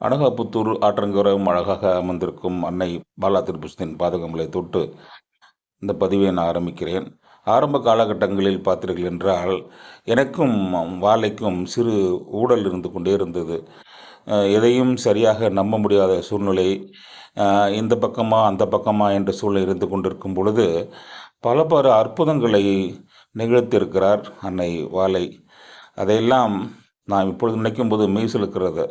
அனகாபுத்தூர் ஆற்றங்கரம் அழகாக அமர்ந்திருக்கும் அன்னை பாலா திருப்புஷ்டின் பாதகங்களை தொட்டு இந்த பதிவை நான் ஆரம்பிக்கிறேன். ஆரம்ப காலகட்டங்களில் பார்த்தீர்கள் என்றால் எனக்கும் வாழைக்கும் சிறு ஊடல் இருந்து கொண்டே இருந்தது. எதையும் சரியாக நம்ப முடியாத சூழ்நிலை இந்த பக்கமா அந்த பக்கமா என்ற சூழ்நிலை இருந்து கொண்டிருக்கும் பொழுது பல பல அற்புதங்களை நிகழ்த்தியிருக்கிறார் அன்னை வாழை. அதையெல்லாம் நான் இப்பொழுது நினைக்கும் போது மெய்சிலுக்கிறது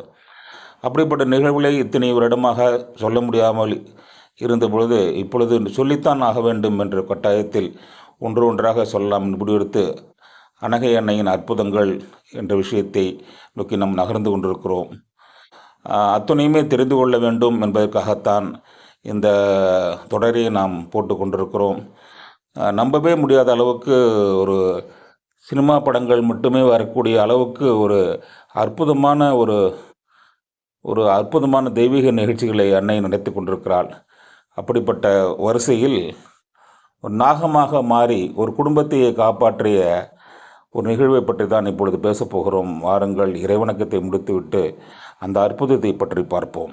அப்படிப்பட்ட நிகழ்வுகளை இத்தனை வருடமாக சொல்ல முடியாமல் இருந்த பொழுது இப்பொழுது சொல்லித்தான் ஆக வேண்டும் என்ற கட்டாயத்தில் ஒன்று ஒன்றாக சொல்லலாம் முடிவெடுத்து அனகை அன்னையின் அற்புதங்கள் என்ற விஷயத்தை நோக்கி நாம் நகர்ந்து கொண்டிருக்கிறோம். அத்துணையுமே தெரிந்து கொள்ள வேண்டும் என்பதற்காகத்தான் இந்த தொடரை நாம் போட்டு கொண்டிருக்கிறோம். நம்பவே முடியாத அளவுக்கு ஒரு சினிமா படங்கள் மட்டுமே வரக்கூடிய அளவுக்கு ஒரு அற்புதமான ஒரு ஒரு அற்புதமான தெய்வீக நிகழ்ச்சிகளை அன்னை நடத்தி கொண்டிருக்கிறாள். அப்படிப்பட்ட வரிசையில் ஒரு நாகமாக மாறி ஒரு குடும்பத்தையே காப்பாற்றிய ஒரு நிகழ்வை பற்றி தான் இப்பொழுது பேசப்போகிறோம் வாருங்கள் இறைவணக்கத்தை முடித்துவிட்டு அந்த அற்புதத்தை பற்றி பார்ப்போம்.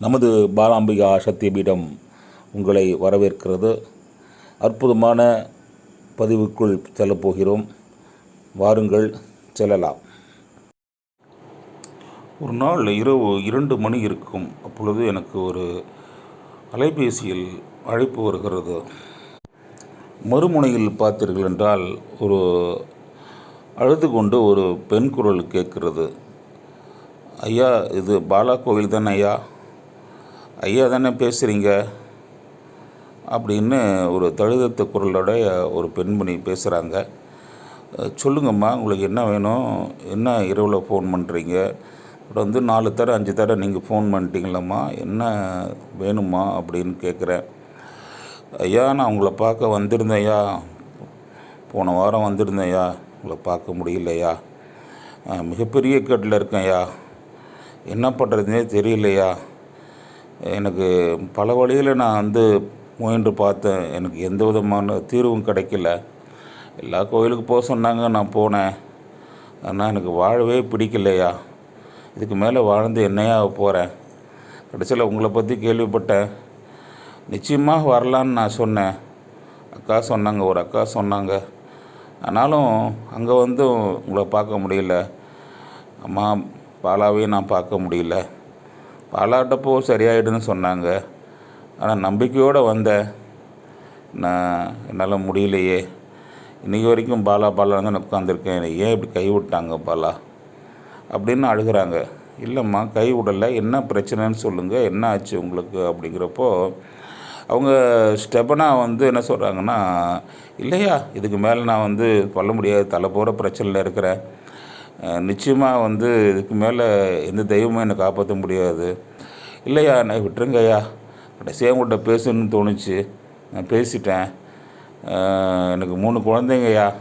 நமது பாலாம்பிகா சத்தியபீடம் உங்களை வரவேற்கிறது. அற்புதமான பதிவுக்குள் செல்லப்போகிறோம். வாருங்கள் செல்லலாம். ஒரு நாள் இரவு இரண்டு மணி இருக்கும். அப்பொழுது எனக்கு ஒரு அலைபேசியில் அழைப்பு வருகிறது. மறுமுனையில் பார்த்தீர்கள் என்றால் ஒரு அழுது கொண்டு ஒரு பெண் குரல் கேட்கிறது. ஐயா இது பாலா கோவில் தானே ஐயா? ஐயா தானே பேசுகிறீங்க அப்படின்னு ஒரு தழுதத்த குரலோட ஒரு பெண்மணி பேசுகிறாங்க சொல்லுங்கம்மா உங்களுக்கு என்ன வேணும்? என்ன இரவில் ஃபோன் பண்ணுறீங்க அப்புறம் வந்து நாலு தர அஞ்சு தடவை நீங்கள் ஃபோன் பண்ணிட்டீங்களம்மா? என்ன வேணுமா அப்படின்னு கேட்குறேன் ஐயா நான் உங்களை பார்க்க வந்திருந்தேயா போன வாரம் வந்திருந்தேயா உங்களை பார்க்க முடியலையா மிகப்பெரிய கட்டில் இருக்கேன் ஐயா. என்ன பண்ணுறதுனே தெரியலையா எனக்கு பல வழியில் நான் வந்து முயன்று பார்த்தேன். எனக்கு எந்த விதமான தீர்வும் கிடைக்கல. எல்லா கோயிலுக்கு போக சொன்னாங்க நான் போனேன். ஆனால் எனக்கு வாழவே பிடிக்கலையா? இதுக்கு மேலே வாழ்ந்து என்னையா போகிறேன் கடைசியில் உங்களை பற்றி கேள்விப்பட்டேன். நிச்சயமாக வரலான்னு நான் சொன்னேன். அக்கா சொன்னாங்க ஒரு அக்கா சொன்னாங்க. ஆனாலும் அங்கே வந்து உங்களை பார்க்க முடியல. அம்மா பாலாவையும் நான் பார்க்க முடியல. பாலாட்டப்போ சரியாயிடுன்னு சொன்னாங்க. ஆனால் நம்பிக்கையோடு வந்தேன் நான் என்னால் முடியலையே. இன்றைக்கி வரைக்கும் பாலா பாலான்னு தான் உட்காந்துருக்கேன் ஏன் இப்படி கை விட்டாங்க பாலா? அப்படின்னு அழுகிறாங்க. இல்லைம்மா கை விடலை. என்ன பிரச்சனைன்னு சொல்லுங்கள் என்ன ஆச்சு உங்களுக்கு? அப்படிங்கிறப்போ அவங்க ஸ்டெபனா வந்து என்ன சொல்கிறாங்கன்னா இல்லையா இதுக்கு மேலே நான் வந்து சொல்ல முடியாது. தலை போகிற பிரச்சனையில் இருக்கிறேன். நிச்சயமாக வந்து இதுக்கு மேலே எந்த தெய்வமும் என்னை காப்பாற்ற முடியாது. இல்லையா? என்னை விட்டுருங்கய்யா கடைசியாக உங்கள்கிட்ட பேசணும்னு தோணுச்சு. நான் பேசிட்டேன். எனக்கு மூணு குழந்தைங்கய்யா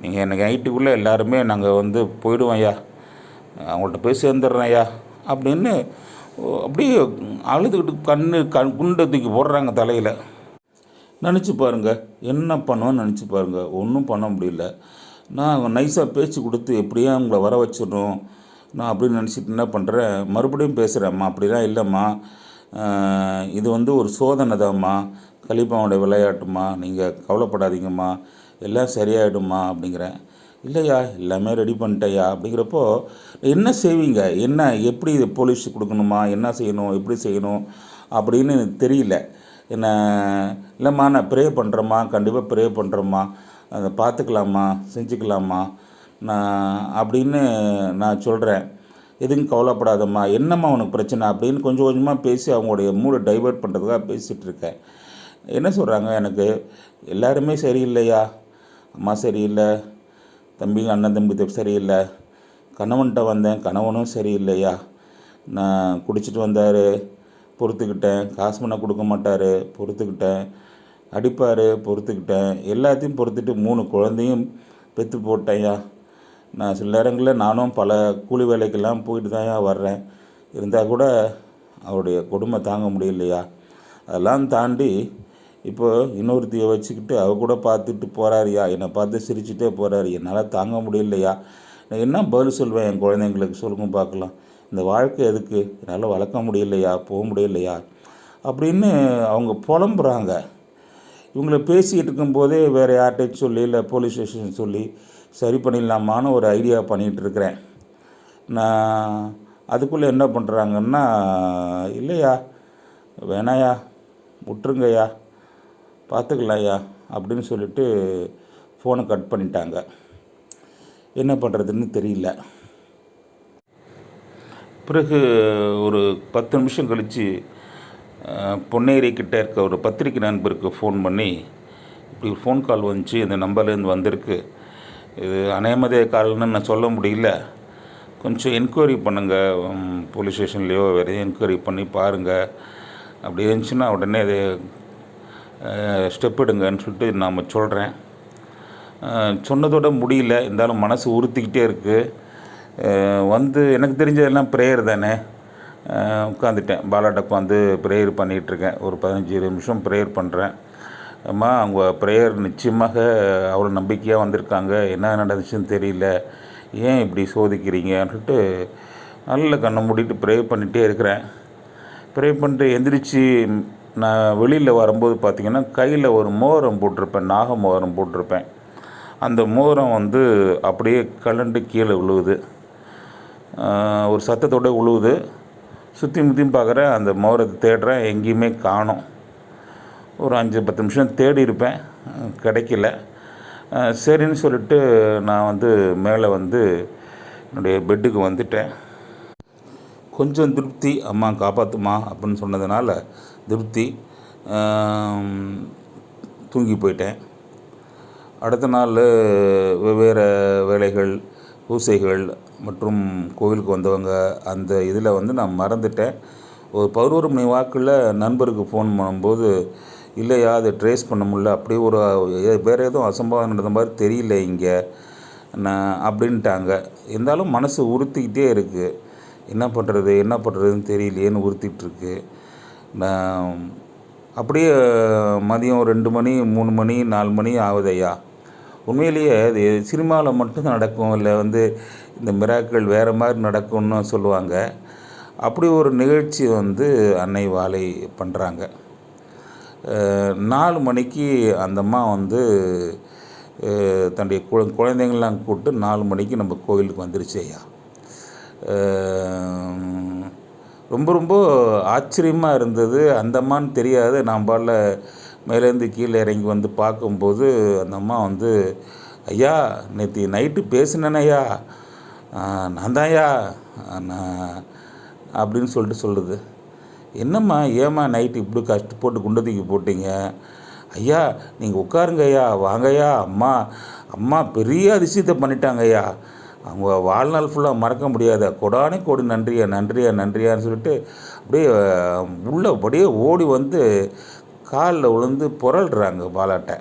நீங்கள் எனக்கு நைட்டுக்குள்ளே எல்லாருமே நாங்கள் வந்து போயிடுவோம் ஐயா. அவங்கள்ட்ட போய் சேர்ந்துடுறேன் ஐயா. அப்படின்னு அப்படியே அழுதுகிட்டு கண்ணு கண் குண்டை தூக்கி போடுறாங்க தலையில். நினச்சி பாருங்கள் என்ன பண்ணுவோன்னு நினச்சி பாருங்கள் ஒன்றும் பண்ண முடியல. நான் நைஸாக பேச்சு கொடுத்து எப்படியா உங்களை வர வச்சிடணும். நான் அப்படின்னு நினச்சிட்டு என்ன பண்ணுறேன் மறுபடியும் பேசுகிறேம்மா அப்படிலாம் இல்லைம்மா. இது வந்து ஒரு சோதனை தான்மா கலிப்பாவுடைய விளையாட்டுமா நீங்கள் கவலைப்படாதீங்கம்மா. எல்லாம் சரியாயிடும்மா அப்படிங்கிறேன். இல்லையா? எல்லாமே ரெடி பண்ணிட்டேயா? அப்படிங்கிறப்போ என்ன செய்வீங்க? என்ன எப்படி இது போலீஸ் கொடுக்கணுமா? என்ன செய்யணும்? எப்படி செய்யணும்? அப்படின்னு எனக்கு தெரியல. என்ன இல்லைம்மா நான் ப்ரே பண்ணுறேம்மா கண்டிப்பாக ப்ரே பண்ணுறேம்மா அதை பார்த்துக்கலாமா செஞ்சுக்கலாமா? நான் அப்படின்னு நான் சொல்கிறேன் எதுவும் கவலைப்படாதம்மா என்னம்மா உனக்கு பிரச்சனை? அப்படின்னு கொஞ்சம் கொஞ்சமாக பேசி அவங்களுடைய மூடை டைவர்ட் பண்ணுறதுக்காக பேசிகிட்டு இருக்கேன். என்ன சொல்கிறாங்க எனக்கு? எல்லாருமே சரியில்லையா? அம்மா சரியில்லை. தம்பி அண்ணன் தம்பி சரியில்லை. கணவன்கிட்ட வந்தேன் கணவனும் சரியில்லையா? நான் குடிச்சிட்டு வந்தார் பொறுத்துக்கிட்டேன். காசு பண்ண கொடுக்க மாட்டார் பொறுத்துக்கிட்டேன். அடிப்பார் பொறுத்துக்கிட்டேன். எல்லாத்தையும் பொறுத்துட்டு மூணு குழந்தையும் பெற்று போட்டேன்யா. நான் சில நேரங்களில் நானும் பல கூலி வேலைக்கெல்லாம் போயிட்டு தான்யா வர்றேன். இருந்தால் கூட அவருடைய கொடுமை தாங்க முடியலையா? அதெல்லாம் தாண்டி இப்போ இன்னொருத்தியை வச்சுக்கிட்டு அவ கூட பார்த்துட்டு போகிறாரியா என்னை பார்த்து சிரிச்சுட்டே போகிறாரு என்னால் தாங்க முடியலையா? நான் என்ன பதில் சொல்வேன் என் குழந்தைங்களுக்கு? சொல்லுங்க பார்க்கலாம். இந்த வாழ்க்கை எதுக்கு? என்னால் வளர்க்க முடியலையா? போக முடியலையா? அப்படின்னு அவங்க புலம்புறாங்க. இவங்களை பேசிக்கிட்டு இருக்கும்போதே வேறு யார்கிட்டையும் சொல்லி இல்லை போலீஸ் ஸ்டேஷன் சொல்லி சரி பண்ணிடலாமான்னு ஒரு ஐடியா பண்ணிகிட்டு இருக்கிறேன். நான் அதுக்குள்ளே என்ன பண்ணுறாங்கன்னா இல்லையா வேணாயா விட்டுருங்கய்யா பார்த்துக்கலாம்யா அப்படின்னு சொல்லிட்டு ஃபோனை கட் பண்ணிட்டாங்க. என்ன பண்ணுறதுன்னு தெரியல. பிறகு ஒரு பத்து நிமிஷம் கழித்து பொன்னேரி கிட்டே இருக்க ஒரு பத்திரிக்கை நண்பருக்கு ஃபோன் பண்ணி இப்படி ஒரு ஃபோன் கால் வந்துச்சு இந்த நம்பர்லேருந்து வந்திருக்கு. இது அநேமதே கால்னு நான் சொல்ல முடியல. கொஞ்சம் என்கொயரி பண்ணுங்கள் போலீஸ் ஸ்டேஷன்லேயோ வேறு என்கொயரி பண்ணி பாருங்கள் அப்படி இருந்துச்சுன்னா உடனே அது ஸ்டெப் எடுங்கன்னு சொல்லிட்டு நாம் சொல்கிறேன் சொன்னதோட முடியல. இருந்தாலும் மனசு உறுத்திக்கிட்டே இருக்குது வந்து எனக்கு தெரிஞ்சதெல்லாம் ப்ரேயர் தானே. உட்காந்துட்டேன் பாலாட்ட உட்காந்து ப்ரேயர் பண்ணிகிட்ருக்கேன். ஒரு பதினஞ்சு இருபது நிமிஷம் ப்ரேயர் பண்ணுறேன் அம்மா அவங்க ப்ரேயர் நிச்சயமாக அவ்வளோ நம்பிக்கையாக வந்திருக்காங்க. என்ன நடந்துச்சுன்னு தெரியல. ஏன் இப்படி சோதிக்கிறீங்கன்னு சொல்லிட்டு நல்ல கண்ணை மூடிட்டு ப்ரே பண்ணிகிட்டே இருக்கிறேன். ப்ரே பண்ணிட்டு எந்திரிச்சு நான் வெளியில் வரும்போது பார்த்திங்கன்னா கையில் ஒரு மோரம் போட்டிருப்பேன். நாக மோரம் போட்டிருப்பேன். அந்த மோரம் வந்து அப்படியே கலண்டு கீழே விழுவுது. ஒரு சத்தத்தோட விழுவுது. சுற்றி முற்றியும் பார்க்குறேன் அந்த மோரத்தை தேடுறேன் எங்கேயுமே காணோம். ஒரு அஞ்சு பத்து நிமிஷம் தேடி இருப்பேன். கிடைக்கல. சரின்னு சொல்லிட்டு நான் வந்து மேலே வந்து என்னுடைய பெட்டுக்கு வந்துட்டேன். கொஞ்சம் திருப்தி அம்மா காப்பாற்றுமா அப்படின்னு சொன்னதுனால திருப்தி. தூங்கி போயிட்டேன். அடுத்த நாள் வெவ்வேறு வேலைகள் பூசைகள் மற்றும் கோவிலுக்கு வந்தவங்க அந்த இதில் வந்து நான் மறந்துட்டேன். ஒரு பதினோரு மணி வாக்கில் நண்பருக்கு ஃபோன் பண்ணும்போது இல்லையா அதை ட்ரேஸ் பண்ண முடியல அப்படியே ஒரு ஏ- வேறு எதுவும் அசம்பாவம் நடந்த மாதிரி தெரியல இங்கே. நான் அப்படின்ட்டாங்க. இருந்தாலும் மனசு உறுத்திக்கிட்டே இருக்குது என்ன பண்ணுறது என்ன பண்ணுறதுன்னு தெரியலையேன்னு உறுத்திட்டுருக்கு நான் அப்படியே மதியம் ரெண்டு மணி மூணு மணி நாலு மணி ஆகுது ஐயா. உண்மையிலேயே அது சினிமாவில் மட்டும் நடக்கும் இல்லை வந்து இந்த மிராக்கள் வேறு மாதிரி நடக்கும்னு சொல்லுவாங்க. அப்படி ஒரு நிகழ்ச்சி வந்து அன்னை வாழை பண்ணுறாங்க நாலு மணிக்கு அந்த அம்மா வந்து தன்னுடைய குழ குழந்தைங்கள்லாம் கூப்பிட்டு நாலு மணிக்கு நம்ம கோவிலுக்கு வந்துருச்சு ஐயா. ரொம்ப ரொம்ப ஆச்சரியமாக இருந்தது. அந்தம்மான்னு தெரியாது நான் பாடல மேலேருந்து கீழே இறங்கி வந்து பார்க்கும்போது அந்த அம்மா வந்து ஐயா நேற்று நைட்டு பேசினேனையா நான் தான்யா நான் அப்படின்னு சொல்லிட்டு சொல்லுது. என்னம்மா ஏம்மா நைட்டு இப்படி கஷ்டப்பட்டு போட்டு குண்டை தூக்கி போட்டீங்க? ஐயா நீங்கள் உட்காருங்க ஐயா வாங்கய்யா. அம்மா அம்மா பெரிய அதிசயத்தை பண்ணிட்டாங்க ஐயா அவங்க வாழ்நாள் ஃபுல்லாக மறக்க முடியாத கொடானே கோடி நன்றியா நன்றியா நன்றியான்னு சொல்லிட்டு அப்படியே உள்ளே அப்படியே ஓடி வந்து காலில் விழுந்து புரள்றாங்க பாலாட்டை.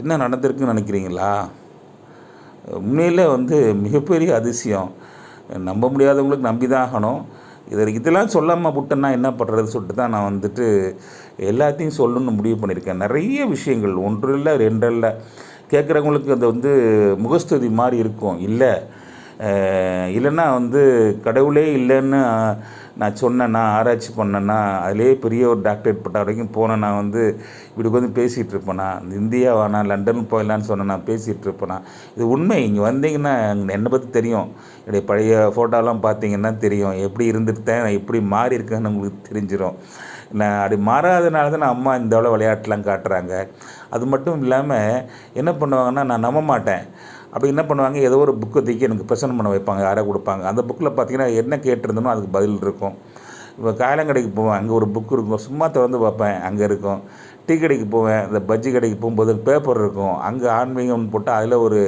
என்ன நடந்திருக்குன்னு நினைக்கிறீங்களா? உண்மையில் வந்து மிகப்பெரிய அதிசயம். நம்ப முடியாதவங்களுக்கு நம்பி தான் ஆகணும் இதை இதெல்லாம் சொல்லாமல் விட்டேன்னா என்ன பண்ணுறது சொல்லிட்டு தான் நான் வந்துட்டு எல்லாத்தையும் சொல்லணும்னு முடிவு பண்ணியிருக்கேன். நிறைய விஷயங்கள் ஒன்று இல்லை ரெண்டு இல்லை கேட்குறவங்களுக்கு அது வந்து முகஸ்துதி மாதிரி இருக்கும். இல்லை இல்லைன்னா வந்து கடவுளே இல்லைன்னு நான் சொன்னேன்னா ஆராய்ச்சி பண்ணேன்னா அதிலே பெரிய ஒரு டாக்டரேட் பட்ட வரைக்கும் போனேன். நான் வந்து இப்படி வந்து பேசிகிட்டு இருப்பேனா. இந்தியா வேணாம் லண்டன் போயிடலான்னு சொன்னேன். நான் பேசிகிட்டு இருப்பேனா. இது உண்மை. இங்கே வந்தீங்கன்னா என்னை பற்றி தெரியும்? என்னுடைய பழைய ஃபோட்டோலாம் பார்த்தீங்கன்னா தெரியும். எப்படி இருந்துட்டேன்? நான் எப்படி மாறி இருக்கேன்னு உங்களுக்கு தெரிஞ்சிடும் நான் அப்படி மாறாதனால தான் நான் அம்மா இந்த அளவு விளையாட்டுலாம் காட்டுறாங்க. அது மட்டும் இல்லாமல் என்ன பண்ணுவாங்கன்னா நான் நம்ப மாட்டேன். அப்படி என்ன பண்ணுவாங்க? ஏதோ ஒரு புக்கை தூக்கி எனக்கு ப்ரெசென்ட் பண்ண வைப்பாங்க. யாரை கொடுப்பாங்க. அந்த புக்கில் பார்த்தீங்கன்னா என்ன கேட்டிருந்தனோ அதுக்கு பதில் இருக்கும். இப்போ காயலங்கடைக்கு போவேன். அங்கே ஒரு புக் இருக்கும். சும்மா திறந்து பார்ப்பேன். அங்கே இருக்கும். டீ கடைக்கு போவேன். இந்த பஜ்ஜி கடைக்கு போகும்போது பேப்பர் இருக்கும். அங்கே ஆன்மீகம்னு போட்டால் அதில் ஒரு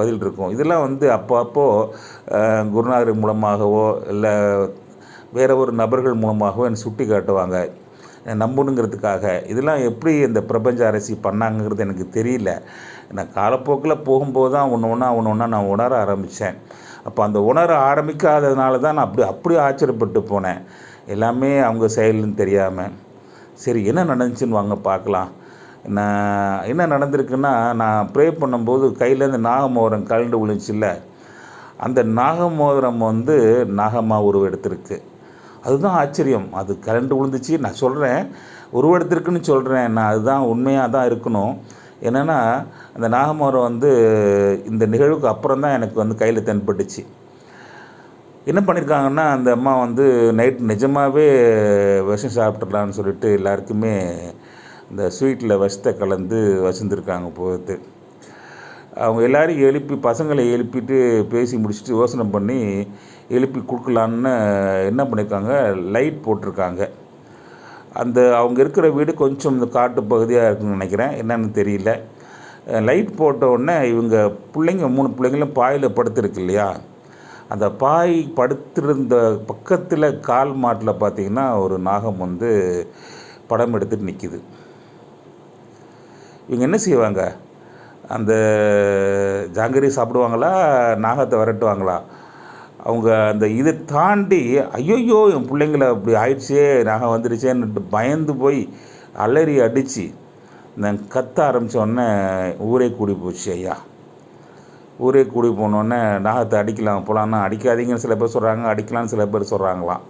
பதில் இருக்கும். இதெல்லாம் வந்து அப்போ அப்போது குருநாதர் மூலமாகவோ இல்லை வேற ஒரு நபர்கள் மூலமாகவோ என்னை சுட்டி காட்டுவாங்க. நம்பணுங்கிறதுக்காக. இதெல்லாம் எப்படி இந்த பிரபஞ்ச அரசி பண்ணாங்கங்கிறது எனக்கு தெரியல. நான் காலப்போக்கில் போகும்போது தான் ஒன்று ஒன்றா ஒன்று ஒன்றா நான் உணர ஆரம்பித்தேன். அப்போ அந்த உணர ஆரம்பிக்காததுனால தான் நான் அப்படி அப்படி ஆச்சரியப்பட்டு போனேன். எல்லாமே அவங்க செயல்னு தெரியாமல் சரி என்ன நடந்துச்சுன்னு வாங்க பார்க்கலாம். நான் என்ன நடந்திருக்குன்னா நான் ப்ரே பண்ணும்போது கையிலேருந்து நாகமோகரம் கலண்டு விழுந்துச்சுல்ல. அந்த நாகமோகரம் வந்து நாகமாக உருவெடுத்திருக்கு அதுதான் ஆச்சரியம். அது கரண்ட் விழுந்துச்சு. நான் சொல்கிறேன் உருவெடுத்திருக்குன்னு சொல்கிறேன் நான் அதுதான் உண்மையாக தான் இருக்கணும். என்னென்னா அந்த நாகமரம் வந்து இந்த நிகழ்வுக்கு அப்புறம் தான் எனக்கு வந்து கையில் தென்பட்டுச்சு. என்ன பண்ணியிருக்காங்கன்னா அந்த அம்மா வந்து நைட் நிஜமாகவே விஷம் சாப்பிட்றலான்னு சொல்லிட்டு எல்லாருக்குமே இந்த ஸ்வீட்டில் விஷத்தை கலந்து வச்சுருந்துருக்காங்க போகிறது அவங்க எல்லோரும் எழுப்பி பசங்களை எழுப்பிட்டு பேசி முடிச்சுட்டு யோசனை பண்ணி எழுப்பி கொடுக்கலான்னு என்ன பண்ணியிருக்காங்க லைட் போட்டிருக்காங்க. அந்த அவங்க இருக்கிற வீடு கொஞ்சம் இந்த காட்டு பகுதியாக இருக்குன்னு நினைக்கிறேன். என்னன்னு தெரியல. லைட் போட்ட உடனே இவங்க பிள்ளைங்க மூணு பிள்ளைங்களும் பாயில் படுத்துருக்கு இல்லையா? அந்த பாய் படுத்திருந்த பக்கத்தில் கால் மாட்டில் பார்த்தீங்கன்னா ஒரு நாகம் வந்து படம் எடுத்துகிட்டு நிற்கிது இவங்க என்ன செய்வாங்க? அந்த ஜாங்கிரி சாப்பிடுவாங்களா? நாகத்தை விரட்டுவாங்களா? அவங்க அந்த இதை தாண்டி ஐயோயோ என் பிள்ளைங்கள அப்படி ஆயிடுச்சே நாகம் வந்துடுச்சேன்னுட்டு பயந்து போய் அலறி அடித்து நான் கத்த ஆரம்பிச்ச உடனே ஊரே கூடி போச்சு ஐயா. ஊரே கூடி போனோடனே நாகத்தை அடிக்கலாம் போகலான்னா அடிக்காதீங்கன்னு சில பேர் சொல்கிறாங்க அடிக்கலாம்னு சில பேர் சொல்கிறாங்களாம்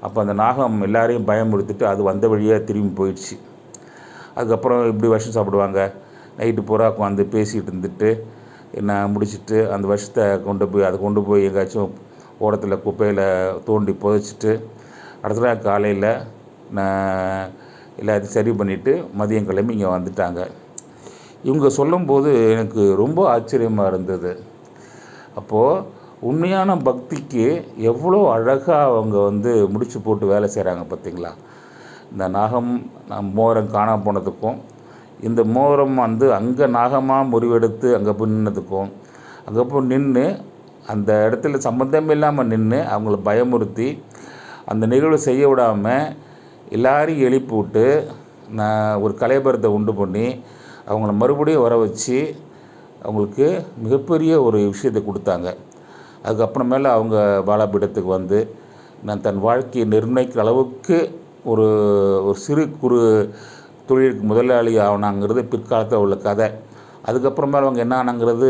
அப்போ அந்த நாகம் எல்லாரையும் பயமுறுத்திட்டு அது வந்த வழியாக திரும்பி போயிடுச்சு. அதுக்கப்புறம் இப்படி விஷம் சாப்பிடுவாங்க. நைட்டு பூரா உட்காந்து பேசிகிட்டு இருந்துட்டு என்ன முடிச்சிட்டு அந்த விஷத்தை கொண்டு போய் அதை கொண்டு போய் எங்கேயாச்சும் ஓடத்தில் குப்பையில் தோண்டி புதைச்சிட்டு அடுத்த நாள் காலையில் நான் எல்லாத்தையும் சரி பண்ணிவிட்டு மதியம் கிளம்பி இங்கே வந்துட்டாங்க. இவங்க சொல்லும்போது எனக்கு ரொம்ப ஆச்சரியமாக இருந்தது. அப்போது உண்மையான பக்திக்கு எவ்வளோ அழகாக அவங்க வந்து முடிச்சு போட்டு வேலை செய்கிறாங்க பார்த்தீங்களா இந்த நாகம் மோரம் காணாம போனதுக்கும் இந்த மோரம் வந்து அங்கே நாகமாக முறிவெடுத்து அங்கே போய் நின்னதுக்கும் அங்கே போய் நின்று அந்த இடத்துல சம்மந்தம் இல்லாமல் நின்று அவங்கள பயமுறுத்தி அந்த நிகழ்வு செய்ய விடாமல் எல்லாரையும் எழுப்பி விட்டு நான் ஒரு கலைபரத்தை உண்டு பண்ணி அவங்கள மறுபடியும் வர வச்சு அவங்களுக்கு மிகப்பெரிய ஒரு விஷயத்தை கொடுத்தாங்க. அதுக்கப்புறமேல அவங்க பாலாபீடத்துக்கு வந்து நான் தன் வாழ்க்கையை நிர்ணயிக்கிற அளவுக்கு ஒரு ஒரு சிறு குறு தொழிலுக்கு முதலாளி ஆகணாங்கிறது பிற்காலத்தில் உள்ள கதை. அதுக்கப்புறமேல அவங்க என்ன ஆனாங்கிறது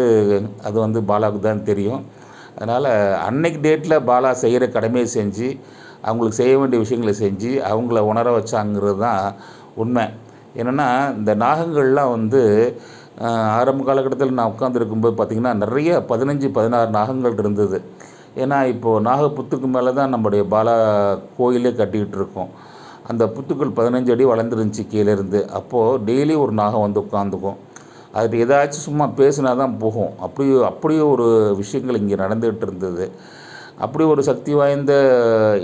அது வந்து பாலாவுக்கு தான் தெரியும். அதனால் அன்னைக்கு டேட்டில் பாலா செய்கிற கடமையை செஞ்சு அவங்களுக்கு செய்ய வேண்டிய விஷயங்களை செஞ்சு அவங்கள உணர வச்சாங்கிறது தான் உண்மை. என்னென்னா இந்த நாகங்கள்லாம் வந்து ஆரம்ப காலகட்டத்தில் நான் உட்காந்துருக்கும்போது பார்த்திங்கன்னா நிறைய பதினஞ்சு பதினாறு நாகங்கள் இருந்தது. ஏன்னா இப்போது நாகப்புத்துக்கு மேலே தான் நம்முடைய பாலா கோயிலே கட்டிக்கிட்டு இருக்கோம். அந்த புத்துக்கள் பதினஞ்சு அடி வளர்ந்துருந்துச்சு கீழேருந்து. அப்போது டெய்லி ஒரு நாகம் வந்து உட்காந்துக்கும் அது ஏதாச்சும் சும்மா பேசினா தான் போகும். அப்படி அப்படியே ஒரு விஷயங்கள் இங்கே நடந்துகிட்டு இருந்தது. அப்படி ஒரு சக்தி வாய்ந்த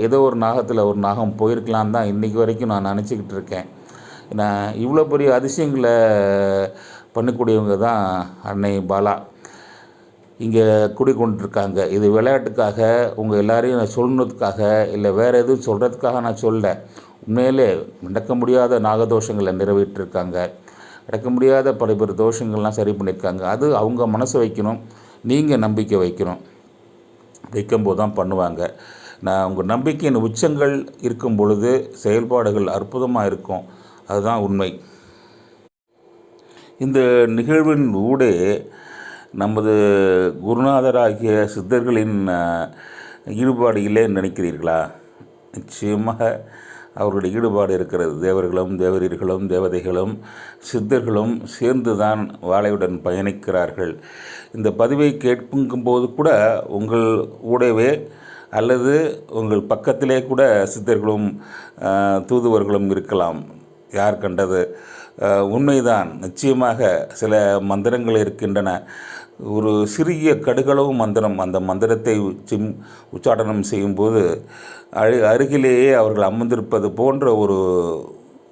ஏதோ ஒரு நாகத்தில் ஒரு நாகம் போயிருக்கலாம் தான் இன்றைக்கி வரைக்கும் நான் நினச்சிக்கிட்டு இருக்கேன். நான் இவ்வளோ பெரிய அதிசயங்களை பண்ணக்கூடியவங்க தான் அன்னை பாலா. இங்கே குடிக்கொண்டிருக்காங்க இது விளையாட்டுக்காக உங்கள் எல்லாரையும் நான் சொல்லணுக்காக இல்லை வேறு எதுவும் சொல்கிறதுக்காக நான் சொல்ல உண்மையிலே நடக்க முடியாத நாகதோஷங்களை நிறைவேற்றிருக்காங்க. அடக்க முடியாத பல பேர் தோஷங்கள்லாம் சரி பண்ணியிருக்காங்க. அது அவங்க மனசு வைக்கணும். நீங்கள் நம்பிக்கை வைக்கணும். வைக்கும்போது தான் பண்ணுவாங்க. நான் உங்கள் நம்பிக்கையின் உச்சங்கள் இருக்கும் பொழுது செயல்பாடுகள் அற்புதமாக இருக்கும். அதுதான் உண்மை. இந்த நிகழ்வின் ஊடே நமது குருநாதராகிய சித்தர்களின் ஈடுபாடு இல்லைன்னு நினைக்கிறீர்களா? நிச்சயமாக அவர்களுடைய ஈடுபாடு இருக்கிறது. தேவர்களும் தேவரீர்களும் தேவதைகளும் சித்தர்களும் சேர்ந்து தான் வாழையுடன் பயணிக்கிறார்கள். இந்த பதிவை கேட்கும்போது கூட உங்கள் ஊடவே அல்லது உங்கள் பக்கத்திலே கூட சித்தர்களும் தூதுவர்களும் இருக்கலாம். யார் கண்டது? உண்மைதான். நிச்சயமாக சில மந்திரங்கள் இருக்கின்றன. ஒரு சிறிய கடுகளவு மந்திரம் அந்த மந்திரத்தை சிம் உச்சாடனம் செய்யும்போது அழி அருகிலேயே அவர்கள் அமர்ந்திருப்பது போன்ற ஒரு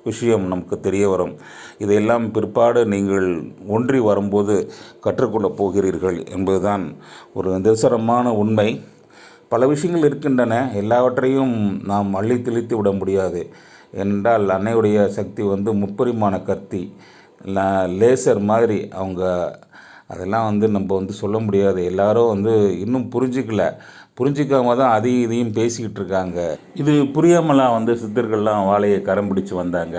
விஷயம் நமக்கு தெரிய வரும். இதையெல்லாம் பிற்பாடு நீங்கள் ஒன்றி வரும்போது கற்றுக்கொள்ளப் போகிறீர்கள் என்பதுதான் ஒரு நிதர்சனமான உண்மை. பல விஷயங்கள் இருக்கின்றன எல்லாவற்றையும் நாம் அள்ளி தெளித்து விட முடியாது. என்றால் அன்னையுடைய சக்தி வந்து முப்பரிமாண கத்தி லேசர் மாதிரி அவங்க அதெல்லாம் வந்து நம்ம வந்து சொல்ல முடியாது. எல்லாரும் வந்து இன்னும் புரிஞ்சிக்கல. புரிஞ்சிக்காம தான் அதையும் இதையும் பேசிக்கிட்டு இருக்காங்க. இது புரியாமலாம் வந்து சித்தர்கள்லாம் வாழையை கரம் பிடிச்சி வந்தாங்க.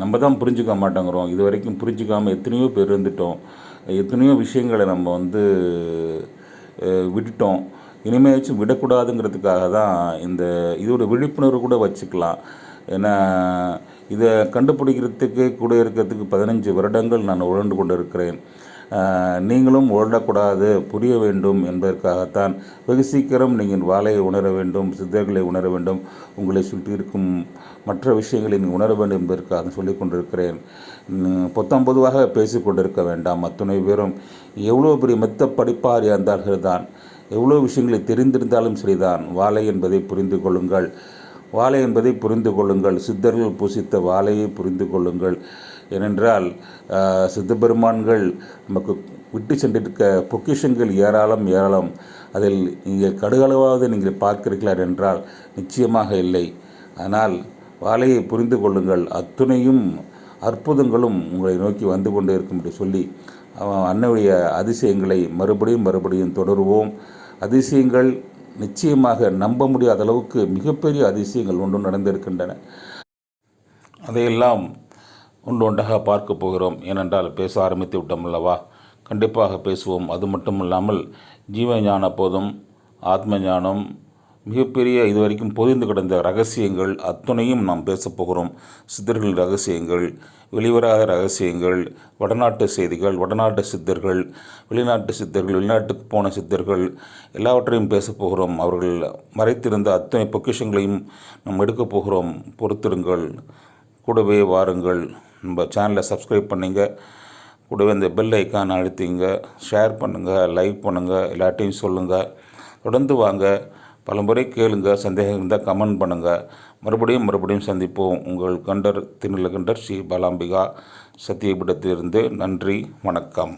நம்ம தான் புரிஞ்சுக்க மாட்டேங்கிறோம். இது வரைக்கும் புரிஞ்சிக்காமல் எத்தனையோ பேர் இருந்துட்டோம். எத்தனையோ விஷயங்களை நம்ம வந்து விட்டுட்டோம். இனிமேச்சும் விடக்கூடாதுங்கிறதுக்காக தான் இந்த இதோட விழிப்புணர்வு கூட வச்சுக்கலாம். ஏன்னா இதை கண்டுபிடிக்கிறதுக்கு கூட இருக்கிறதுக்கு பதினஞ்சு வருடங்கள் நான் உழண்டு கொண்டு இருக்கிறேன் நீங்களும் உழக்கூடாது புரிய வேண்டும் என்பதற்காகத்தான். வெகு சீக்கிரம் நீங்கள் வாழையை உணர வேண்டும் சித்தர்களை உணர வேண்டும் உங்களை சுற்றி இருக்கும் மற்ற விஷயங்களை நீங்கள் உணர வேண்டும் என்பதற்காக சொல்லிக் கொண்டிருக்கிறேன். பொத்தம் பொதுவாக பேசிக் கொண்டிருக்க வேண்டாம். அத்துணை பேரும் எவ்வளோ பெரிய மெத்த படிப்பார் இருந்தார்கள் தான். எவ்வளோ விஷயங்களை தெரிந்திருந்தாலும் சரிதான். வாழை என்பதை புரிந்து கொள்ளுங்கள். வாழை என்பதை புரிந்து கொள்ளுங்கள். சித்தர்கள் பூசித்த வாழையை புரிந்து கொள்ளுங்கள். ஏனென்றால் சித்தபெருமான்கள் நமக்கு விட்டு சென்றிருக்க பொக்கிஷங்கள் ஏராளம் ஏராளம். அதில் நீங்கள் கடுகளவாவது நீங்கள் பார்க்கிறீர்களா என்றால் நிச்சயமாக இல்லை. ஆனால் வாழையை புரிந்து கொள்ளுங்கள். அத்துணையும் அற்புதங்களும் உங்களை நோக்கி வந்து கொண்டே இருக்கும் என்று சொல்லி அவன் அன்னையுடைய அதிசயங்களை மறுபடியும் மறுபடியும் தொடருவோம். அதிசயங்கள் நிச்சயமாக நம்ப முடியாத அளவுக்கு மிகப்பெரிய அதிசயங்கள் ஒன்றும் நடந்திருக்கின்றன. அதையெல்லாம் ஒன்று ஒன்றாக பார்க்க போகிறோம். ஏனென்றால் பேச ஆரம்பித்து விட்டோம் அல்லவா கண்டிப்பாக பேசுவோம். அது மட்டும் இல்லாமல் ஜீவஞான போதும் ஆத்ம ஞானம் மிகப்பெரிய இதுவரைக்கும் பொதிந்து கிடந்த ரகசியங்கள் அத்துணையும் நாம் பேசப்போகிறோம் சித்தர்களின் சித்தர்கள் ரகசியங்கள் வெளிவராத ரகசியங்கள் வடநாட்டு செய்திகள் வடநாட்டு சித்தர்கள் வெளிநாட்டு சித்தர்கள் வெளிநாட்டுக்கு போன சித்தர்கள் எல்லாவற்றையும் பேசப்போகிறோம் அவர்கள் மறைத்திருந்த அத்தனை பொக்கிஷங்களையும் நாம் எடுக்கப் போகிறோம். பொறுத்திருங்கள். கூடவே வாருங்கள். நம்ம சேனலை சப்ஸ்கிரைப் பண்ணிங்க. கூடவே இந்த பெல் ஐக்கான் அழுத்திங்க. ஷேர் பண்ணுங்கள் லைக் பண்ணுங்கள் எல்லாட்டையும் சொல்லுங்கள் தொடர்ந்து வாங்க. பல முறை கேளுங்க சந்தேகம் இருந்தால் கமெண்ட் பண்ணுங்கள் மறுபடியும் மறுபடியும் சந்திப்போம். உங்கள் கண்டர் திருநிலகண்டர் ஸ்ரீ பாலாம்பிகா சத்தியபீடத்திலிருந்து நன்றி வணக்கம்.